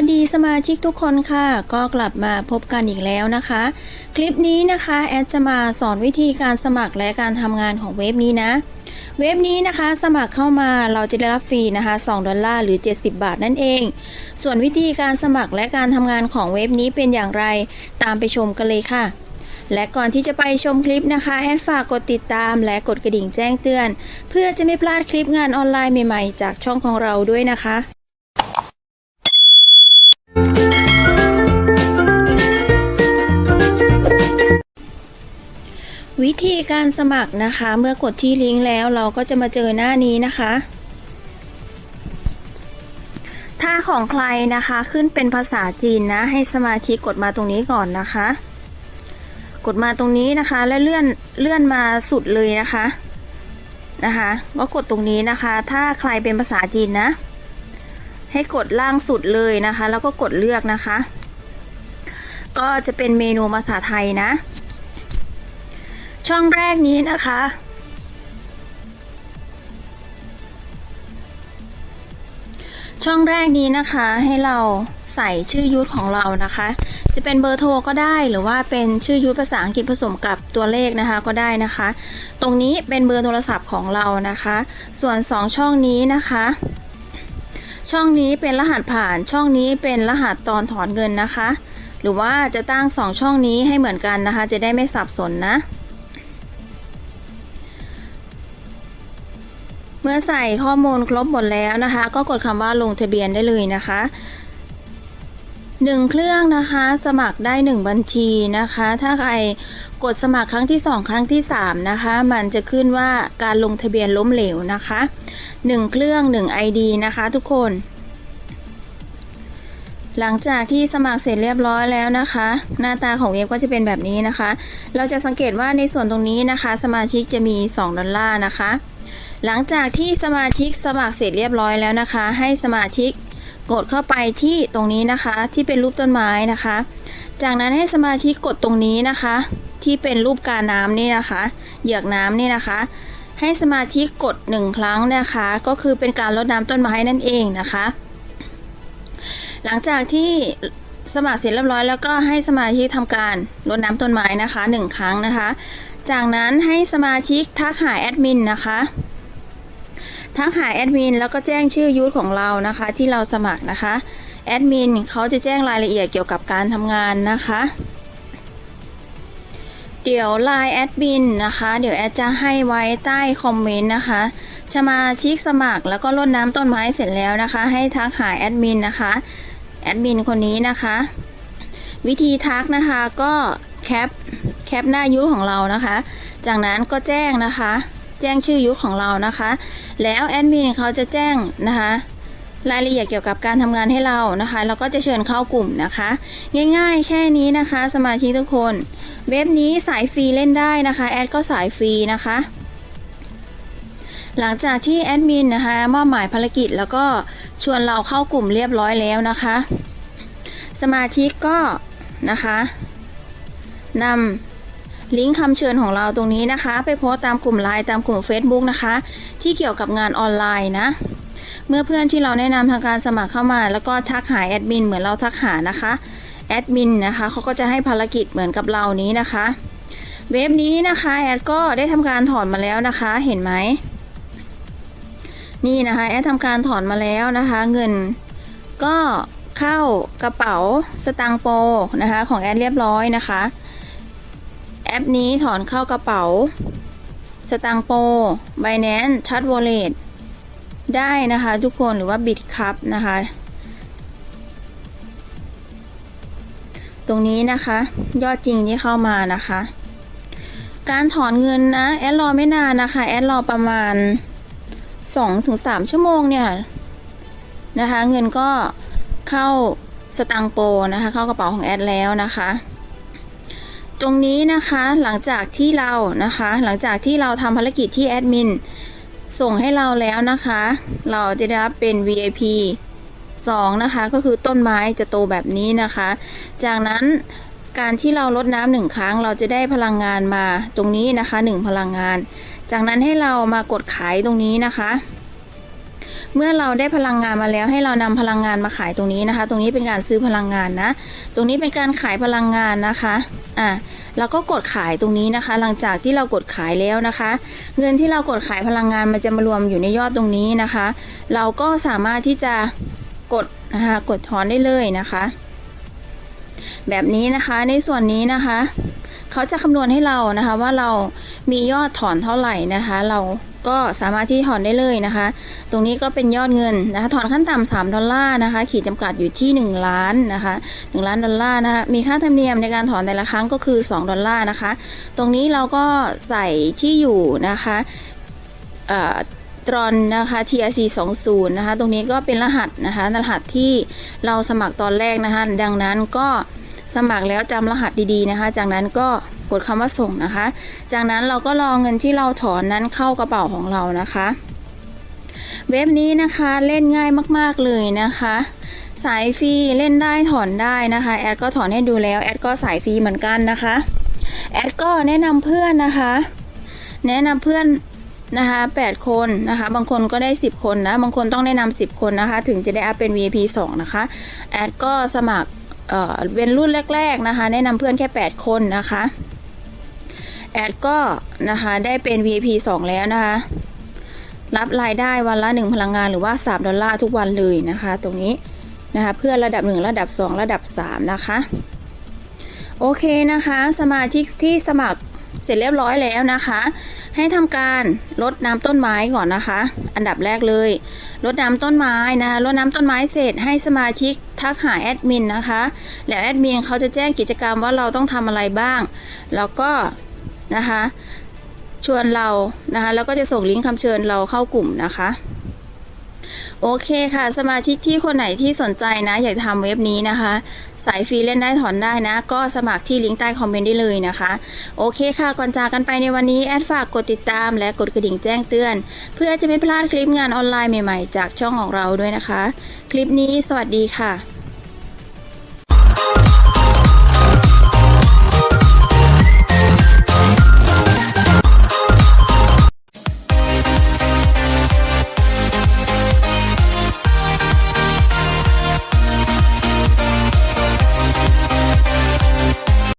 วัสดีสมาชิกทุกคนค่ะ ก็กลับมาพบกันอีกแล้วนะคะ คลิปนี้นะคะแอดจะมาสอนวิธีการสมัครและการทำงานของเว็บนี้นะ เว็บนี้นะคะสมัครเข้ามาเราจะได้รับฟรีนะคะ 2 ดอลลาร์หรือ 70 บาทนั่นเอง ส่วนวิธีการสมัครและการทำงานของเว็บนี้เป็นอย่างไรตามไปชมกันเลยค่ะและก่อนที่จะไปชมคลิปนะคะแอดฝากกดติดตามและกดกระดิ่งแจ้งเตือน เพื่อจะไม่พลาดคลิปงานออนไลน์ใหม่ๆ จากช่องของเราด้วยนะคะ วิธีการสมัครนะคะ เมื่อกดที่ลิงก์แล้วเราก็จะมาเจอหน้านี้นะคะ ถ้าของใครนะคะขึ้นเป็นภาษาจีนนะ ให้สมาชิกกดมาตรงนี้ก่อนนะคะ กดมาตรงนี้นะคะ แล้วเลื่อนเลื่อนมาสุดเลยนะคะนะคะก็กดตรงนี้นะคะ ถ้าใครเป็นภาษาจีนนะ ให้กดล่างสุดเลยนะคะ แล้วก็กดเลือกนะคะ ก็จะเป็นเมนูภาษาไทยนะ ช่องแรกนี้นะคะ ช่องแรกนี้นะคะให้เราใส่ชื่อยุทธของเรานะคะ จะเป็นเบอร์โทรก็ได้หรือว่าเป็นชื่อยุทธภาษาอังกฤษผสมกับตัวเลขนะคะก็ได้นะคะ ตรงนี้เป็นเบอร์โทรศัพท์ของเรานะคะ ส่วน 2 ช่องนี้นะคะ ช่องนี้เป็นรหัสผ่านช่องนี้เป็นรหัสตอนถอนเงินนะคะ หรือว่าจะตั้ง 2 ช่องนี้ให้เหมือนกันนะคะ จะได้ไม่สับสนนะ มื่อใส่ข้อมูลครบหมดแล้วนะคะ ก็กดคำว่าลงทะเบียนได้เลยนะคะหนึ่งเครื่องนะคะ สมัครได้หนึ่งบัญชีนะคะ ถ้าใครกดสมัครครั้งที่สองครั้งที่สามนะคะ มันจะขึ้นว่าการลงทะเบียนล้มเหลวนะคะหนึ่งเครื่องหนึ่ง ID นะคะ ทุกคน หลังจากที่สมัครเสร็จเรียบร้อยแล้วนะคะ หน้าตาของเว็บก็จะเป็นแบบนี้นะคะ เราจะสังเกตว่าในส่วนตรงนี้นะคะ สมาชิกจะมี 2 ดอลลาร์นะคะ หลังจากที่สมาชิกสมัครเสร็จเรียบร้อยแล้วนะคะ ให้สมาชิกกดเข้าไปที่ตรงนี้นะคะ ที่เป็นรูปต้นไม้นะคะ จากนั้นให้สมาชิกกดตรงนี้นะคะ ที่เป็นรูปกาน้ำนี่นะคะ เหยือกน้ำนี่นะคะ ให้สมาชิกกดหนึ่งครั้งนะคะ ก็คือเป็นการรดน้ำต้นไม้นั่นเองนะคะ หลังจากที่สมัครเสร็จเรียบร้อยแล้วก็ให้สมาชิกทำการรดน้ำต้นไม้นะคะหนึ่งครั้งนะคะ จากนั้นให้สมาชิกทักหาแอดมินนะคะ ทักหาแอดมินแล้วก็แจ้งชื่อยูทของเรานะคะ ที่เราสมัครนะคะแอดมินเขาจะแจ้งรายละเอียดเกี่ยวกับการทำงานนะคะ เดี๋ยวไลน์แอดมินนะคะ เดี๋ยวแอดจะให้ไว้ใต้คอมเมนต์นะคะสมาชิกสมัครแล้วก็รดน้ำต้นไม้เสร็จแล้วนะคะ ให้ทักหาแอดมินนะคะแอดมินคนนี้นะคะ วิธีทักนะคะก็แคปแคปหน้ายูทของเรานะคะ จากนั้นก็แจ้งนะคะ แจ้งชื่อยุทธของเรานะคะ แล้วแอดมินเขาจะแจ้งนะคะรายละเอียดเกี่ยวกับการทำงานให้เรานะคะแล้วก็จะเชิญเข้ากลุ่มนะคะ ง่ายๆ แค่นี้นะคะ สมาชิกทุกคน เว็บนี้สายฟรีเล่นได้นะคะ แอดก็สายฟรีนะคะ หลังจากที่แอดมินนะคะมอบหมายภารกิจแล้วก็ชวนเราเข้ากลุ่มเรียบร้อยแล้วนะคะ สมาชิกก็นะคะนำ ลิงก์คำเชิญของเราตรงนี้นะคะ ไปโพสต์ตามกลุ่มไลน์ตามกลุ่ม Facebook นะคะ ที่เกี่ยวกับงานออนไลน์นะ เมื่อเพื่อนที่เราแนะนำทางการสมัครเข้ามา แล้วก็ทักหาแอดมินเหมือนเราทักหานะคะแอดมินนะคะเขาก็จะให้ภารกิจเหมือนกับเรานี้นะคะ เว็บนี้นะคะแอดก็ได้ทำการถอนมาแล้วนะคะ เห็นไหมนี่นะคะแอดทำการถอนมาแล้วนะคะ เงินก็เข้ากระเป๋าสตางค์โปนะคะ ของแอดเรียบร้อยนะคะ แอปนี้ถอนเข้ากระเป๋า สตางโป Binance ชัด Wallet ได้นะคะทุกคนหรือว่าบิตคัพนะคะ ตรงนี้นะคะ ยอดจริงที่เข้ามานะคะ การถอนเงินนะ แอดรอไม่นานนะคะ แอดรอประมาณ 2-3 ชั่วโมงเนี่ยนะคะ เงินก็เข้าสตางโปนะคะ เข้ากระเป๋าของแอดแล้วนะคะ ตรงนี้นะคะหลังจากที่เรานะคะ หลังจากที่เราทำภารกิจที่แอดมินส่งให้เราแล้วนะคะ เราจะได้รับเป็น VIP 2 นะคะ ก็คือต้นไม้จะโตแบบนี้นะคะ จากนั้นการที่เราลดน้ำหนึ่งครั้ง เราจะได้พลังงานมาตรงนี้นะคะ 1 พลังงาน จากนั้นให้เรามากดขายตรงนี้นะคะ เมื่อเราได้พลังงานมาแล้วให้เรานำพลังงานมาขายตรงนี้นะคะ ตรงนี้เป็นการซื้อพลังงานนะ ตรงนี้เป็นการขายพลังงานนะคะอะแล้วก็กดขายตรงนี้นะคะ หลังจากที่เรากดขายแล้วนะคะ เงินที่เรากดขายพลังงานมันจะมารวมอยู่ในยอดตรงนี้นะคะ เราก็สามารถที่จะกดนะคะกดถอนได้เลยนะคะ แบบนี้นะคะในส่วนนี้นะคะ เขาจะคำนวณให้เรานะคะว่าเรามียอดถอนเท่าไหร่นะคะ เราก็สามารถที่ถอนได้เลยนะคะ ตรงนี้ก็เป็นยอดเงินนะคะถอนขั้นต่ำ3ดอลลาร์นะคะ ขีดจำกัดอยู่ที่ 1 ล้านนะคะ1ล้านดอลลาร์นะคะมีค่าธรรมเนียมในการถอนแต่ละครั้งก็คือ 2 ดอลลาร์นะคะ ตรงนี้เราก็ใส่ที่อยู่นะคะเอ่อตรอนนะคะ TRC 20นะคะ ตรงนี้ก็เป็นรหัสนะคะ รหัสที่เราสมัครตอนแรกนะคะ ดังนั้นก็ สมัครแล้วจำรหัสดีๆนะคะ จากนั้นก็กดคำว่าส่งนะคะ จากนั้นเราก็รอเงินที่เราถอนนั้นเข้ากระเป๋าของเรานะคะ เว็บนี้นะคะเล่นง่ายมากๆเลยนะคะ สายฟรีเล่นได้ถอนได้นะคะแอดก็ถอนให้ดูแล้วแอดก็สายฟรีเหมือนกันนะคะแอดก็แนะนำเพื่อนนะคะ แนะนำเพื่อนนะคะ8คนนะคะ บางคนก็ได้ 10 คนนะ บางคนต้องแนะนำ10 คนนะคะ ถึงจะได้อัพเป็น VIP 2 นะคะ แอดก็สมัคร เอ่อเป็นรุ่นแรก ๆนะคะ แนะนำเพื่อนแค่ 8 คนนะคะ แอดก็นะคะได้เป็น VIP 2 แล้วนะคะ รับรายได้วันละ 1 พลังงานหรือว่า 3 ดอลลาร์ทุกวันเลยนะคะ ตรงนี้นะคะเพื่อนระดับ 1 ระดับ 2 ระดับ 3 นะคะ โอเคนะคะ สมาชิกที่สมัครเสร็จเรียบร้อยแล้วนะคะ ให้ทำการรดน้ำต้นไม้ก่อนนะคะ อันดับแรกเลยรดน้ำต้นไม้นะคะรดน้ำต้นไม้เสร็จให้สมาชิกทักหาแอดมินนะคะ แล้วแอดมินเขาจะแจ้งกิจกรรมว่าเราต้องทำอะไรบ้าง แล้วก็นะคะ ชวนเรานะคะ แล้วก็จะส่งลิงก์คำเชิญเราเข้ากลุ่มนะคะ โอเคค่ะ สมาชิกที่คนไหนที่สนใจนะ อยากทำเว็บนี้นะคะ สายฟรีเล่นได้ถอนได้นะ ก็สมัครที่ลิงก์ใต้คอมเมนต์ได้เลยนะคะ โอเคค่ะก่อนจากกันไปในวันนี้แอดฝากกดติดตาม และกดกระดิ่งแจ้งเตือน เพื่อจะไม่พลาดคลิปงานออนไลน์ใหม่ๆ จากช่องของเราด้วยนะคะ คลิปนี้สวัสดีค่ะ